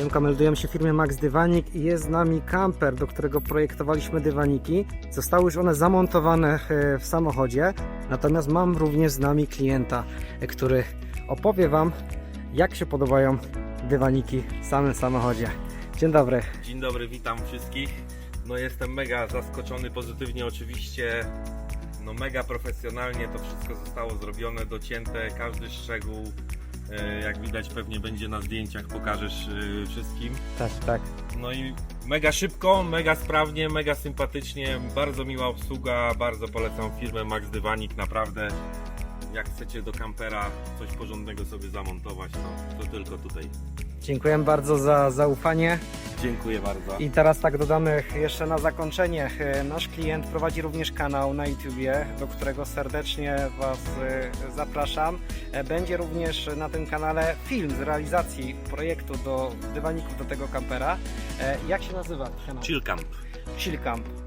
Siemka, meldujemy się w firmie Max Dywanik i jest z nami kamper, do którego projektowaliśmy dywaniki. Zostały już one zamontowane e, w samochodzie, natomiast mam również z nami klienta, e, który opowie Wam, jak się podobają dywaniki w samym samochodzie. Dzień dobry. Dzień dobry, witam wszystkich. No jestem mega zaskoczony pozytywnie oczywiście. No mega profesjonalnie to wszystko zostało zrobione, docięte, każdy szczegół. E, Jak widać pewnie będzie na zdjęciach, pokażesz e, wszystkim. Tak, tak. No i mega szybko, mega sprawnie, mega sympatycznie, bardzo miła obsługa, bardzo polecam firmę Max Dywanik, naprawdę. Jak chcecie do kampera coś porządnego sobie zamontować, to, to tylko tutaj. Dziękuję bardzo za zaufanie. Dziękuję bardzo. I teraz tak dodamy jeszcze na zakończenie. Nasz klient prowadzi również kanał na YouTubie, do którego serdecznie Was e, zapraszam. E, Będzie również na tym kanale film z realizacji projektu do dywaników do tego kampera. E, Jak się nazywa? Chill Camp. Chill Camp.